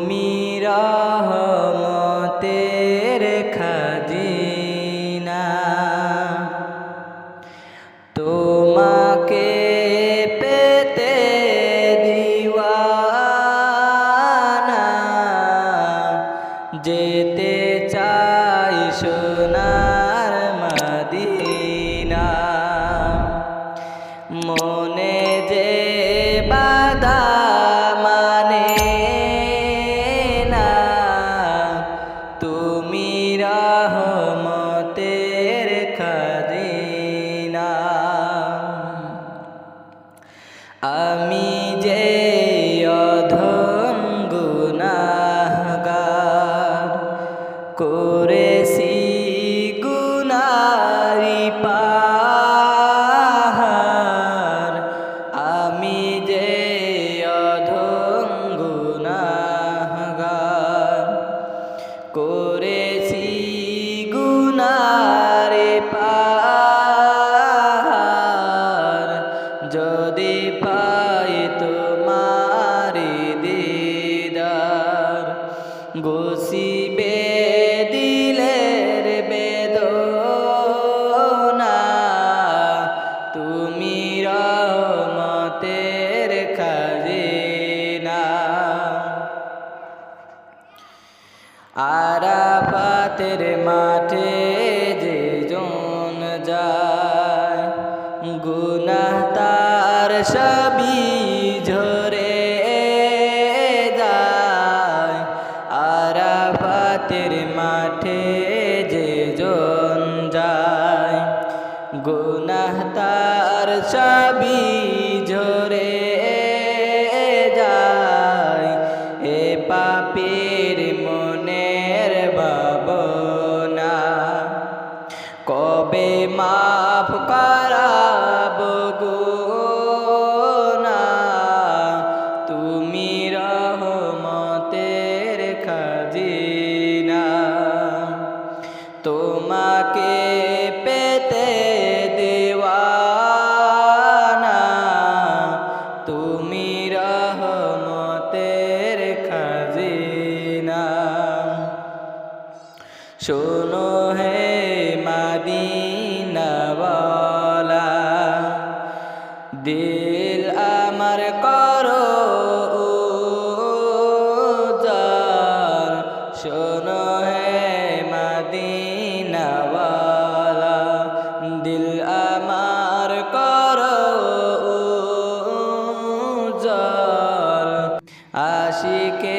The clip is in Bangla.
তুমি রহমতের খাজিনা। তোমাকে পেতে দিওয়ানা যেতে চাই সোনার মদিনা। মনে যে বাধা আমি যে অধম গুনাহগার করেছি গুনারি পাহার আমি যে অধম গুনাহগার করেছি যদি পাই তোমারি দিদার গোসিবে দিলের বেদনা। তুমি রহমতের খাজিনা। আরাফাতের মাঠে যে জন যায় সবই ঝরে যায়। আরাফাতের মাঠে যে জন যায়। গুনাহ তার ঝরে যায়। এ পাপের মনের ভাবনা। কবে মাফ করাব শোনো হে মাদিনাওয়ালা, দিল আমার করো উজার। শোনো হে মাদিনাওয়ালা, দিল আমার করো উজার। আশিকে